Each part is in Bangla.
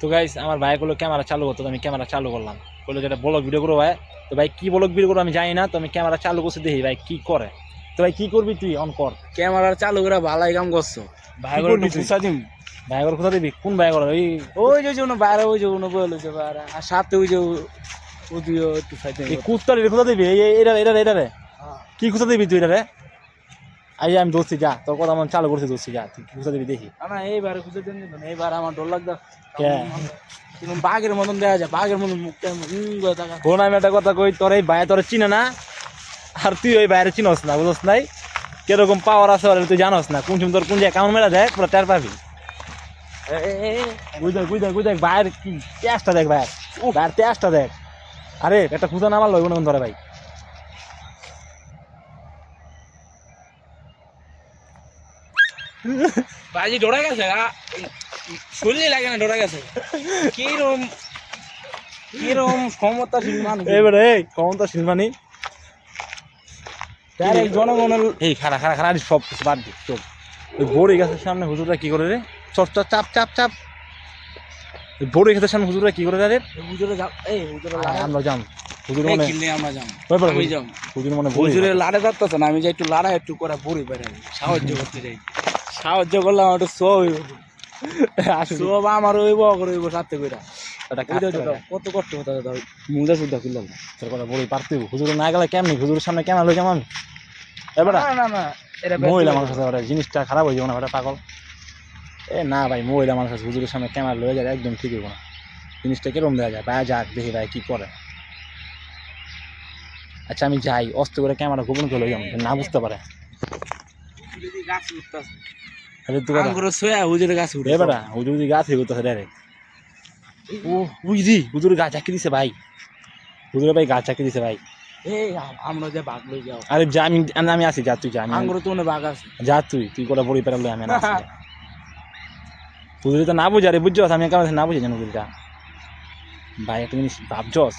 তো গাইস আমার ভাই গুলো ক্যামেরা চালু করতো আমি ক্যামেরা চালু করলাম। বলল যেটা ব্লগ ভিডিও করো ভাই। তো ভাই কি ব্লগ ভিডিও করো আমি জানি না তো আমি ক্যামেরা চালু করছি দেখি ভাই কি করে। তো ভাই কি করবি তুই? অন কর। ক্যামেরা চালু করে ভালাই কাম করছ। ভাই কি গুলো করবি দিম ভাই গুলো কোথা দিবি? কোন ভাই গুলো ওই ওই যে বাইরে ওই যে উনি বলে যে বাইরে আর সাথে ওই যে ওদিও একটু খাইতে এই কুত্তার কোথা দিবি? এটা এটা এটা রে কি কোথা দিবি তুই এটা রে আই আমি দোস্তি যা। তোর কথা আমার চালু করছি দোস্তি যা। তুই কোথা দিবি দেখি। না এইবারে খুঁজে দেন এইবার আমার ডর? কিন্তু বাঘের মতন দেওয়া যায় বাঘের মতন মুখটা কোন আমি একটা কথা কই তোর এই ভাই তোর চিনে না? আর তুই ওই বাইরে চিনস না বুঝস নাই? কীরকম পাওয়ার আছে ওর তুই জানস না? কোন সময় তোর কোন জায়গায় কামড় মেরা দেখ পুরো টের পাবি। বুঝ দেখ বুঝ বুঝ দেখ বাইরের কি তেজটা দেখ বাইর বাইরের তেজটা দেখ। আরে একটা খুঁজা নামার লইব না ধরে ভাই। বাজি ডরা গেছে শরীরে লাগে না ডরা গেছে। কিরম কিরম ক্ষমতাশীল মানুষ ডাইরেক্ট জনগণের এই খারা খারা খারা সব কিছু বাদ চল ওই বড়ি গাছের সামনে হুজুররা কি করে রে? চাপ চাপ চাপ বড়ি গাছের সামনে হুজুররা কি করে রে হুজুরে যাও এই হুজুরে আমরা যাম। হুজুর মনে কিনলে আমরা যাম। আমি যাম। হুজুর মনে হুজুরে লাড়ে যাচ্ছে না আমি যাই একটু লাড়া একটু করে বুড়ি বেড়ে সাহায্য করতে যাই সাহায্য করলাম একটু শো হইব। শো আমার হইব করে হইব সাথে কইরা। কত কষ্ট হতে দাও মুজা সুদ্ধা কিনলাম তোর কথা বড়ি পারতে হুজুর না গেলে কেমনি? হুজুরের সামনে কেমন যাম আমি? এবার না না মহিলা মানুষ আছে ওরা জিনিসটা খারাপ হয়ে যাবে না ওটা পাগল। এ না ভাই মহিলা মানুষ আছে হুজুরের সামনে ক্যামেরা লয়ে যায় একদম ঠিক হইব না। জিনিসটা কিরম দেওয়া যায়? ভাই যাক দেখি ভাই কি করে? আচ্ছা আমি যাই। অস্ত করে ক্যামেরা গোপন করে লই না বুঝতে পারে। গাছ উঠতাছে। আরে আঙ্গুর সোয়া হুজুরে গাছ উঠে হুজুর গাছ হয়ে করতেছে ডাইরেক্ট ও বুঝি হুজুর গাছ চাকরি দিছে ভাই। হুজুরে ভাই গাছ চাকরি দিছে ভাই। এই আমরা যে বাঘ লই যাও। আরে যা আমি আমি আসি যা তুই যা আমি আঙ্গুর তো অনেক বাঘ আছে। যা তুই তুই কোটা বড়ি পেরালে আমি না আসি যা। হুজুরি তো না বুঝা রে বুঝছস আমি কেমন না বুঝে জানো হুজুরিটা। ভাই একটা জিনিস ভাবছস?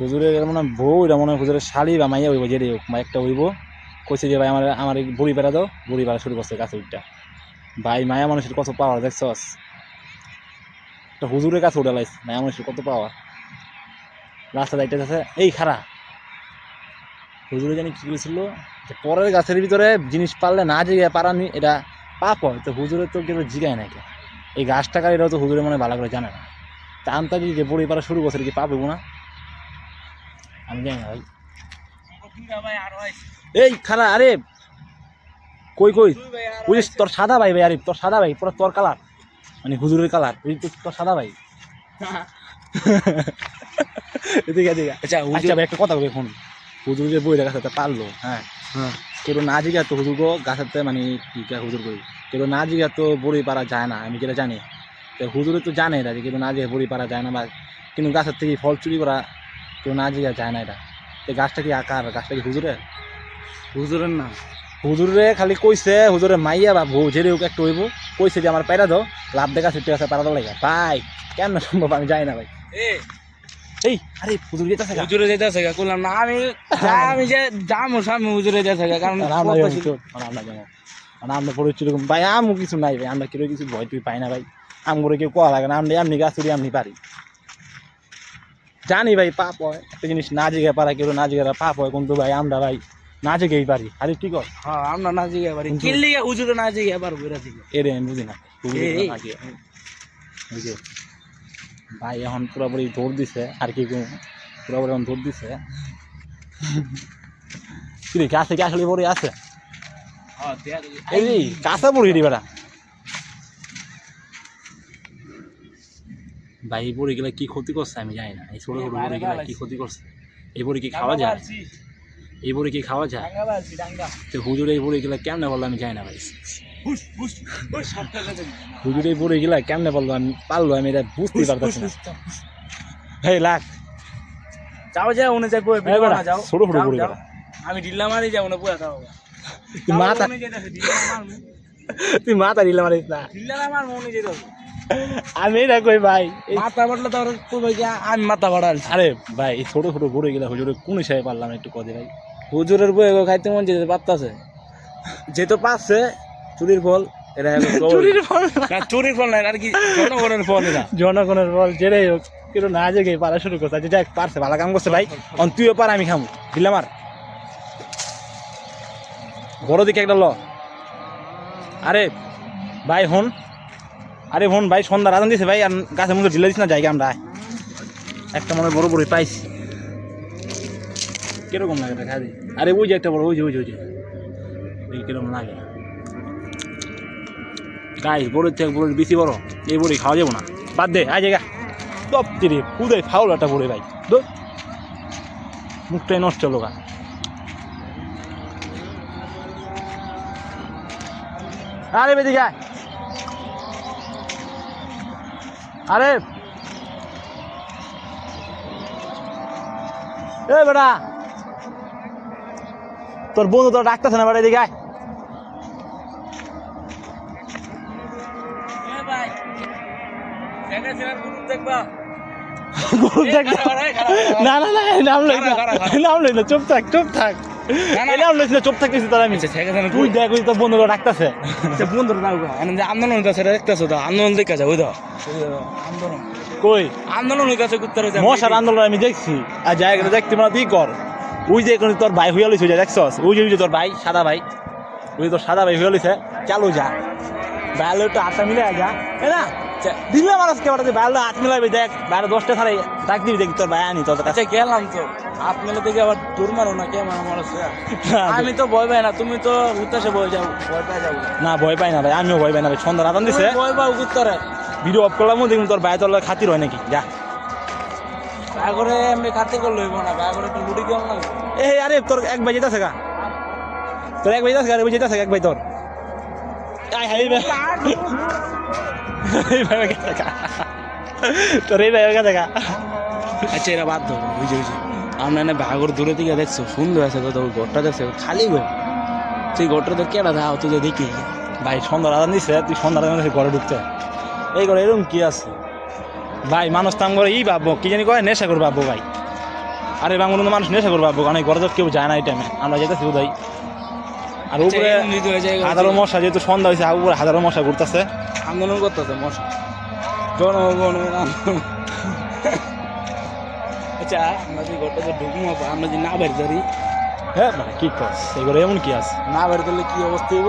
হুজুরের মনে হয় বউ এটা মনে হয় হুজুরের শালি বা মাইয়া হইব যে রে হোক, একটা হইব। কইছে যে, ভাই, আমার আমার বড়ি পেরা দাও বড়ি পেরা শুরু করছে গাছে উঠটা ভাই, মায়া মানুষের কত পাওয়ার, দেখছস? একটা হুজুরের কাছে উঠে লাইছে, মায়া মানুষের কত পাওয়ার? রাস্তা যাইতে আছে এই খারা হুজুরে জানি কি করেছিল যে, পরের গাছের ভিতরে জিনিস পারলে না জিগে পারানি, এটা পাপ হয় তো হুজুরে তো কেউ জিগায় নাকি এই গাছটা কারিরাও তো হুজুরে মনে ভালো করে জানে না। তা আন্তাজি যে বড়ি পারা শুরু করছে কি পাপ না? আমি জানি না, ভাই। এই খারা আরে কই কই? ওই তোর সাদা ভাই ভাই আরে তোর সাদা ভাই পুরো তোর কালার। মানে হুজুরের কালার তো তোর সাদা ভাই। এদিকে এদিকে। আচ্ছা আচ্ছা ভাই একটা কথা বলি এখন। হুজুর যে বইটা গাছাতে পারল হ্যাঁ? হ্যাঁ। কেউ না জিগা তো হুজুর গো গাছাতে মানে কি হুজুর করি কেউ না জিগা তো বড়ি পারা যায় না আমি যেটা জানি। তো হুজুরে তো জানে এটা যে কেউ না জিগা বড়ি পারা যায় না বা কিন্তু গাছের থেকে ফল চুরি করা কেউ না জিগা যায় না এটা। তো গাছটা কি আকার গাছটা কি হুজুরের? হুজুরের না। হুজুরে খালি কইছে হুজুরে মাইয়া বা বউ ঝেড়ে হোক একটু হইব কইছে যে আমার পেরা দাও লাভ দেখা সেটি আছে পারা দাও লাগে ভাই কেন সম্ভব? আমি জানি না ভাই। এই আরে হুজুর যেতে আছে হুজুরে যেতেছে গা করলাম না আমি আমি যে যামো সামনে হুজুরে যেতেছে গা কারণ আমরা যাব ছিল। মানে আমরা পরে এরকম। ভাই আমও কিছু নাই ভাই আমরা কেউ কিছু ভয় তুই পাই না ভাই। আম করে কেউ কোয়া লাগে না আমরা এমনি গাছ উড়ি এমনি পারি। জানি ভাই পাপ হয় একটা জিনিস না জিগে পারা কেউ না জিগে পাপ হয় কিন্তু ভাই আমরা ভাই না জেগেই পারি আরে ঠিক কর? হ্যাঁ আমরা না জিগে পারি কিনলে হুজুরে না জিগে আবার বেরা জিগে এরে আমি বুঝি না। বুঝি জিগে। ভাই এখন পুরোপুরি দৌড় দিছে আর কি পুরোপুরি এখন দৌড় দিছে। কি রে কাছে কি আসলে পরে আছে? হ্যাঁ। এই কাছে পড়ি রে বেটা। ভাই বড়ি গেলে কি ক্ষতি করছে আমি জানি না। এই ছোট ছোট বড়ি গেলে কি ক্ষতি করছে? এই বড়ি কি খাওয়া যায়? এই বড়ি কি খাওয়া যায়। তো হুজুর এই বড়ি গেলে কেমনে বলল আমি জানি না ভাই। হুজুর এই বড়ি গেলে কেমনে বলল আমি পারল আমি এটা বুঝতেই হুস, পারতেছি না। হেই লাখ যাও যাও উনি যাই না যাও। ছোট ছোট বড়ি আমি ঢিল্লা মারি যাও না বয়ে থাকো তুই মাথা তুই মাথা দিলে মারিস না। ঢিল্লা না মারমু, উনি যেতেছে। আমি এটা কই ভাই। মাথা বাটলে তো যে আমি মাথা বাড়ালছি আরে ভাই এই ছোট ছোট বড়ি গেলে হুজুরে কোন হিসাবে পারলাম একটু কদে ভাই। হুজুরের গো খাইতে মন যেতে পারতাছে। যেহেতু পাচ্ছে চুরির ফল এটা হলো চুরির ফল না। চুরির ফল না আর কি জনগণের ফল এটা জনগণের ফল যেটাই হোক কিন্তু না জেগে পারা শুরু করছে। আচ্ছা যাক পারছে ভালো কাম করছে ভাই। অন তুইও পার আমি খামু। দিলাম আর বড় দিকে একটা ল। আরে ভাই হন। আরে হন ভাই, সন্ধ্যা রাজন দিছে ভাই, আর গাছের মধ্যে ঢিলে দিস না জায়গা আমরা। একটা মনে বড় বড় পাইছি। কীরকম লাগে দেখা দি আরে ওই যে একটা বড়, ওই যে ওই যে ওই যে। কীরকম লাগে। গাই বড় থেকে বড় বেশি বড়, এই বড়ি খাওয়া যাব না। বাদ দে, আয় জায়গা। টপ তিরে কুদাই ফাউল একটা বড়ে ভাই। দো মুখটাই নষ্ট হলো গা। আরে বেদি আয়। আরে এ বেটা। তোর বন্ধু তোর ডাকতেছে না বেটা এদিকে আয়। না না না নাম লই না। নাম লই না চুপ থাক চুপ থাক। চুপ থাকতেছি তারা আমি। আচ্ছা ছেলের তুই দেখ ওই তোর বন্ধুরা ডাকতেছে। বন্ধুরা দাও গা। আন্দোলন হইতাছে দেখতেছো তো আন্দোলন দেখা যায় ওই তো আন্দোলন। কই? আন্দোলন হইতাছে কুত্তার মশার আন্দোলন আমি দেখছি। আর জায়গাটা দেখতে মানে তুই কর। ওই যে এখন তোর ভাই হইয়া লইছে দেখছস? ওই যে তোর ভাই সাদা ভাই। ওই তোর সাদা ভাই হইয়া লইছে চালু যা। বাইরে একটু আটটা মিলে যা। এ না মানুষ কে বাড়াতে বাইরে হাত মিলাবি দেখ বাইরে দশটা ছাড়াই ডাক দিবি দেখি তোর ভাই আনি তোর কাছে। আচ্ছা গেলাম তো। হাত মেলে থেকে আবার দূর মারো না কে মারো মারো আমি তো ভয় পাই না তুমি তো উত্তাসে ভয় যাও ভয় পাই যাও। না ভয় পাই না ভাই আমিও ভয় পাই না ভাই সন্ধ্যা রাতান দিছে। ভয় পাও কুত্তারে। ভিডিও অফ করলাম দেখুন তোর ভাই তোর খাতির হয় নাকি যা। করে এমনি খাতে করলে হইব না করে একটু লুটি কেমন লাগবে এই আরে তোর এক ভাই যেতেছে গা। তোর এক ভাই যেতেছে গা এক এক তোর। আয় হাই ভাই ভাই গা তোর এই ভাই গা আচ্ছা এরা বাদ ধরো বুঝে বুঝে আমরা এনে ভাগর দূরে থেকে দেখছ সুন্দর আছে কত ঘরটা দেখছ খালি ঘর সেই ঘরটা তো কেডা দাও তুই যে দেখি ভাই সন্ধ্যা রাতান দিছে তুই সন্ধ্যা দিছে ঘরে ঢুকতে এই ঘরে এরকম কি আছে ভাই মানুষ তাম করে ই ভাববো কি জানি কয় নেশা করে ভাববো ভাই আরে বাংলা মানুষ নেশা করে ভাববো কারণ ঘরে তো কেউ যায় না এই টাইমে আমরা যেতেছি উদয় আর উপরে হাজারো মশা যেহেতু সন্ধ্যা হয়েছে উপরে হাজারো মশা ঘুরতেছে। আন্দোলন করতেছে মশা। জনগণ আচ্ছা আমরা যে ঘরটা ঢুকবো আমরা যে না বের করি। হ্যাঁ মানে কি কস ঘরে এমন কি আছে? না বের করলে কি অবস্থা হইব?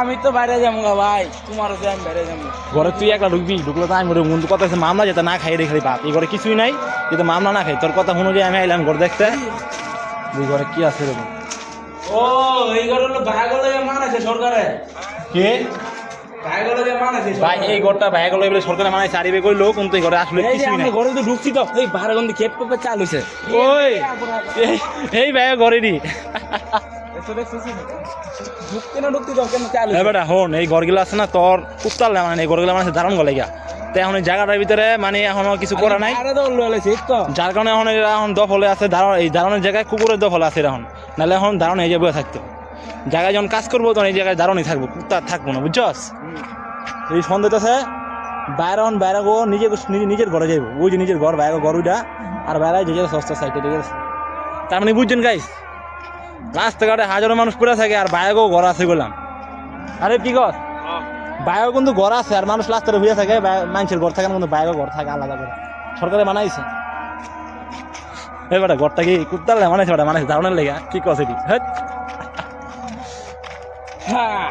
আমি তো বাইরে যাব গা ভাই তোমার হচ্ছে আমি বাইরে যাব। ঘরে তুই একলা ঢুকবি? ঢুকলে তো আমি মন্দ কথা আছে মামলা যেতে না খাই রেখে বাপ এই ঘরে কিছুই নাই যেতে মামলা না খাই তোর কথা শুনো যে আমি আইলাম ঘর দেখতে। দুই ঘরে কি আছে এরকম? ও এই ঘর হলো ভাগলে মানাছে সরকারে। কে? ভাই এই ঘরটা ভাই গেলো এবারে সরকারে মানাই চারিবে কইলো কিন্তু এই ঘরে আসলে কিছুই নাই। ঘরে তো ঢুকছি তো এই ভাড়া খেপ পেপে চালু হয়েছে ওই এই- এই ভাই ঘরেরই। ঢুকতে না ঢুকতে তো কেন চালু বেটা হন এই ঘরগুলো আছে না তোর উত্তাল মানে এই ঘরগুলো মানে দারুণ গলে গিয়া তো এখন জায়গাটার ভিতরে মানে এখনও কিছু করা নাই। যার কারণে এখন এখন দফলে আছে এই দারুণের জায়গায় কুকুরের দফলে আছে এখন। নাহলে এখন দারুণ এই যে বসে থাকতো। জায়গায় যখন কাজ করব, তখন এই জায়গায় দারুণই থাকব। কুত্তা থাকব না, বুঝছস? এই আছে। বাইরে এখন বাইরে গো নিজে নিজে- নিজের ঘরে যাইবো। ওই যে নিজের ঘর, বাইরে ঘর ওইটা আর বাইরে যে যে সস্তা সাইডে ঠিক আছে? তার মানে বুঝছেন গাইস রাস্তাঘাটে হাজারো মানুষ পড়ে থাকে আর বাইরে ঘর আছে বললাম। আরে কি কর? বাইরে কিন্তু ঘর আছে আর মানুষ রাস্তায় হয়ে থাকে মানুষের ঘর থাকে না, কিন্তু বাইরে ঘর থাকে, আলাদা করে। সরকারে মানাইছে এই বেটা ঘরটা কি কুত্তার মানাইছে বেটা? মানাইছে দারুণের লেগে? কি কস এটি? হ্যাঁ।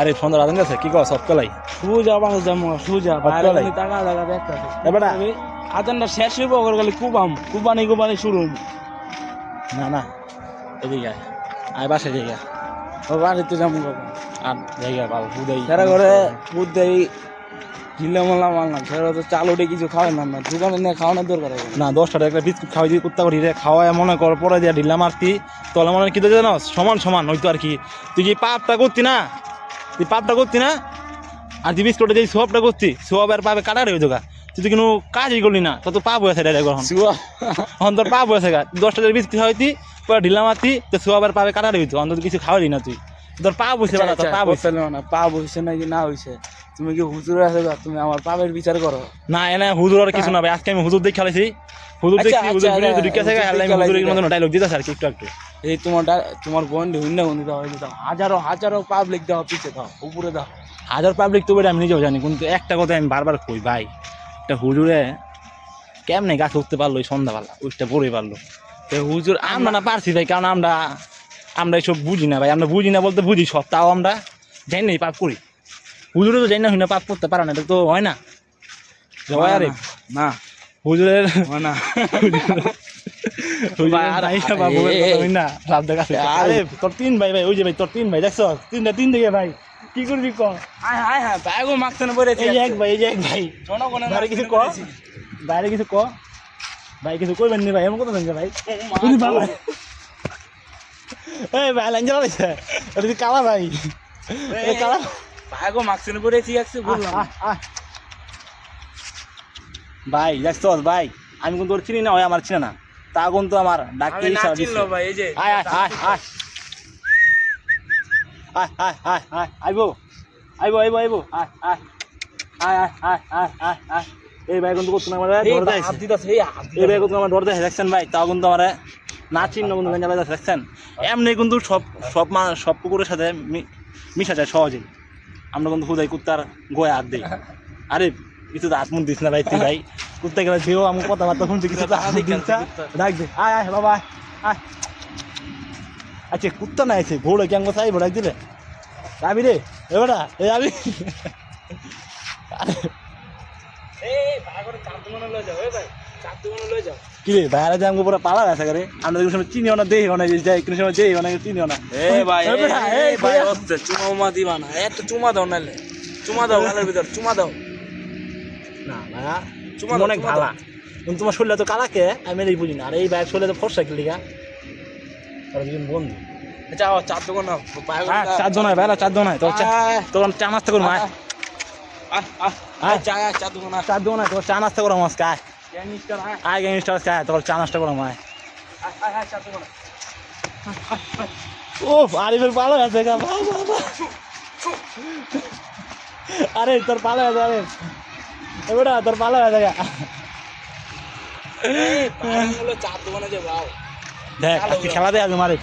আরে সুন্দর আদন গেছে কি কস? সবকলাই সুজা বাস যাব সুজা। বাইরে টাকা টাকা দেখতে এ বেটা। আজানটা শেষ হইব ওখানে খালি কুবাম। কুবানি কুবানি শুরু না না। এদিকে আয়। আয় বাসে জায়গা ও বাড়িতে যাব আর জায়গা পাবো বুধাই সেরা করে বুদ্ধে ঢিলে মোলা মারলাম সেরা তো চালুটে কিছু খাওয়াই না দোকানে নিয়ে খাওয়ানোর দরকার হবে না দশ টাকা একটা বিস্কুট খাওয়াই দিয়ে কুত্তা করি রে খাওয়ায় মনে কর পরে দিয়া ঢিলা মারতি তলে মনে কি তো জানো সমান সমান হইতো আর কি। তুই যে পাপটা করতি না? তুই পাপটা করতি না? আর তুই বিস্কুটটা যে সোয়াবটা করতি সোয়াব আর পাবে কাটারে হইতো গা তুই তো কোনো কাজই করলি না তত পাপ হয়েছে ডাইরেক্ট এখন এখন তোর পাপ হয়েছে গা। দশ টাকার বিস্কুট খাওয়াইতি পরে ঢিলা মারতি তো সোয়াব আর পাবে কাটারে হইতো অন্তত কিছু খাওয়ালি না তুই। তোর পাপ হয়েছে বেটা তোর পাপ হয়েছে না পা বসে নাকি না হয়েছে তুমি কি হুজুর আছে তুমি আমার পাপের বিচার করো। না এনে হুজুর আর কিছু না ভাই। আজকে আমি হুজুর দেখে খেলেছি। হুজুর আচ্ছা, দেখছি হুজুর আচ্ছা, ভিডিও আচ্ছা, ঢুকে আল্লাহ দেখে হুজুরের। মতন ডায়লগ দিতেছে আর কি একটু একটু এই তোমার তোমার বোন হুইন্য হুন্দি দাও দাও। হাজারো হাজারো পাবলিক দাও পিছে দাও উপরে দাও। হাজার পাবলিক তো আমি নিজেও জানি কিন্তু একটা কথা আমি বারবার কই ভাই। একটা হুজুরে কেমনে গাছ উঠতে পারল ওই সন্ধ্যাবেলা? উঠতে পড়ে পারল। তো হুজুর আমরা না পারছি ভাই কারণ আমরা আমরা এসব বুঝি না ভাই। আমরা বুঝি না বলতে বুঝি সব তাও আমরা জানি না পাপ করি। হুজুরে তো জানি না হুই না পাপ করতে পারে না এটা তো হয় না। হয় আরে না। হুজুরের না। তোর তিন ভাই ভাই ওই যে ভাই তোর তিন ভাই দেখছ? তিনটা তিন দিকে ভাই। কি করবি ক? আয় হায় হ্যাঁ ব্যাগও মাখতে না এই এক ভাই এই এক ভাই। বাইরে কিছু ক? বাইরে কিছু ক? ভাই কিছু কইবেন নি ভাই? এমন কথা শুনছে ভাই। বাবা। এই ভাই লাইন জ্বালাইছে কালা ভাই? কালা বললাম। ভাই দেখছ ভাই আমি কিন্তু ওর চিনি না ওই আমার চিনে না তা কিন্তু আমার ডাকতে চিনলো ভাই এই যে আয় আয় আয় আয় আয় আয় আয় আয় আইবো আইবো আইবো আইবো আয় আয় আয় আয় আয় আয় আয় আয় এই ভাই কিন্তু আমার দেয় এই ভাই। কিন্তু আমার ডর দেয় দেখছেন ভাই তাও কিন্তু আমার না চিহ্ন কিন্তু গঞ্জা বাজার দেখছেন এমনি কিন্তু সব সব সব কুকুরের সাথে মিশা যায় সহজেই আমরা কিন্তু খুদাই কুত্তার গোয়া হাত দিই। আরে কিছু তো মুখ দিস না ভাই তুই ভাই। কুত্তা গেলে যেও আমি কথাবার্তা শুনছি কিছু তো হাত দিস না। ডাক দে। আয় আয় বাবা আয়, আচ্ছা কুত্তা না আছে ঘোড়া কেমন কথা আইবো ডাক দিলে। যাবি রে এবারা এ যাবি এই করে চার দোকানে লয়ে যাও এই ভাই। চার দোকানে কি রে বাইরে যে পুরো পালা আছে করে আমরা কোনো সময় চিনিও না দেখিও না যে যাই কোনো সময় যেই না চিনিও না। এই ভাই এ বেটা, এই এই ভাই হচ্ছে চুমা দিবা না। চুমা দাও নালে চুমা দাও গালের ভিতর চুমা দাও। না চুমা অনেক ভালা। কিন্তু তোমার শরীরে তো কালাকে আমি এই বুঝি না। আর এই ব্যাগ শরীরে তো ফর্সা কি লিগা আর দুজন বন্ধু। যাও চার দোকান হ্যাঁ চারজন হয় ভাইরা চারজন হয়। তোর তোর চা নাস্তা করব আয়। আয়, আয়, আয়, আয়। চা চার দোকান হয় তোর চা নাস্তা করো আজকে আয়। आए गैंगस्टर क्या है तो चा नष्ट करो माए আরিফের গা আরে তোর পালা আছে আরে এবারে তোর পালা গেছে গা। দেখ মারে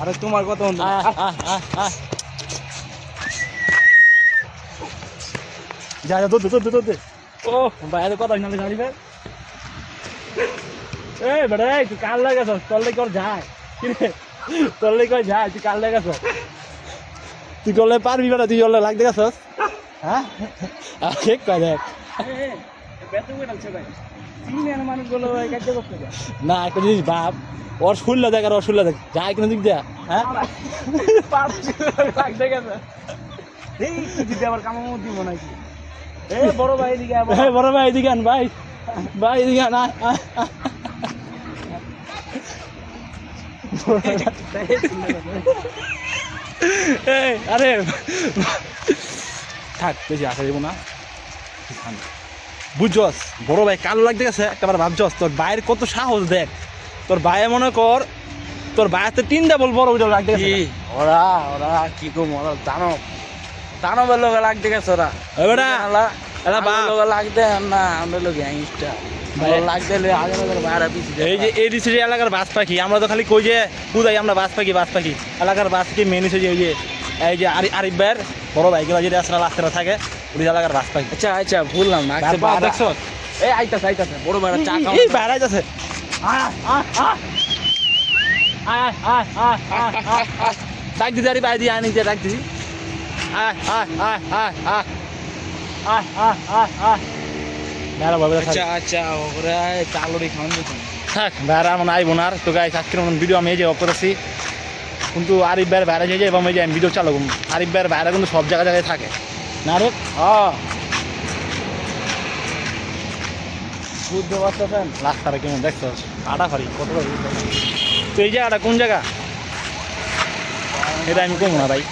আরে তোমার কত যা যা দুধ দুধ দুধ ও বাইরে কথা নালে জানি বে এই বেটা এই তুই কাল লাগাছ তোর লেগে যায়। কি তোর লেগে যায় তুই কাল লাগাছ তুই করলে পারবি বেটা তুই করলে লাগতে গেছস। হ্যাঁ? আর ঠিক কয় দেখ। ভাই। ভাই। না একটা জিনিস ভাব ওর শুনলে দেখ আর ওর শুনলে দেখ যায় কিনা দিক দেয়া। হ্যাঁ? লাগতে গেছে। এই, দিতে আবার কামামো দিব নাকি? বড় ভাই এদিকে বড় ভাই। এদিকে আন ভাই। ভাই এদিকে আন আরে থাক বেশি আশা দেবো না। বুঝছস বড় ভাই কালো লাগতে গেছে একবার ভাবছস তোর ভাইয়ের কত সাহস দেখ। তোর ভাইয়ে মনে কর তোর ভাইয়ের তো তিন ডাবল বড় লাগতে গেছে। কি ওরা ওরা কি কম ওরা দানব। দানবের লোক লাগতে গেছো না বেটা এলা বা লোক লাগতে না আমরা লোক গ্যাংস্টার এই যে এই ডিস্ট্রিক্ট এলাকার বাস পাখি আমরা তো খালি কই যে কুদাই আমরা বাস পাখি বাস পাখি। এলাকার বাস পাখি মেন হচ্ছে ওই যে এই যে আরিফ ভাইয়ের বড় ভাইগুলো যদি আসলে রাস্তাটা থাকে ওই এলাকার বাস পাখি। আচ্ছা আচ্ছা ভুললাম না দেখছ? এই আইতাছে আইতাছে বড় ভাড়া চা খাও এই ভাড়া যাচ্ছে ডাক দিদি আরে বাইরে আনি যে ডাক দিদি তো আমি এই কিন্তু ভাইরা যে আমি ভিডিও ভাইরা কিন্তু সব জায়গায় জায়গায় থাকে। রাস্তাটা দেখছ? তো এই জায়গাটা কোন জায়গা? এটা আমি কমো না ভাই।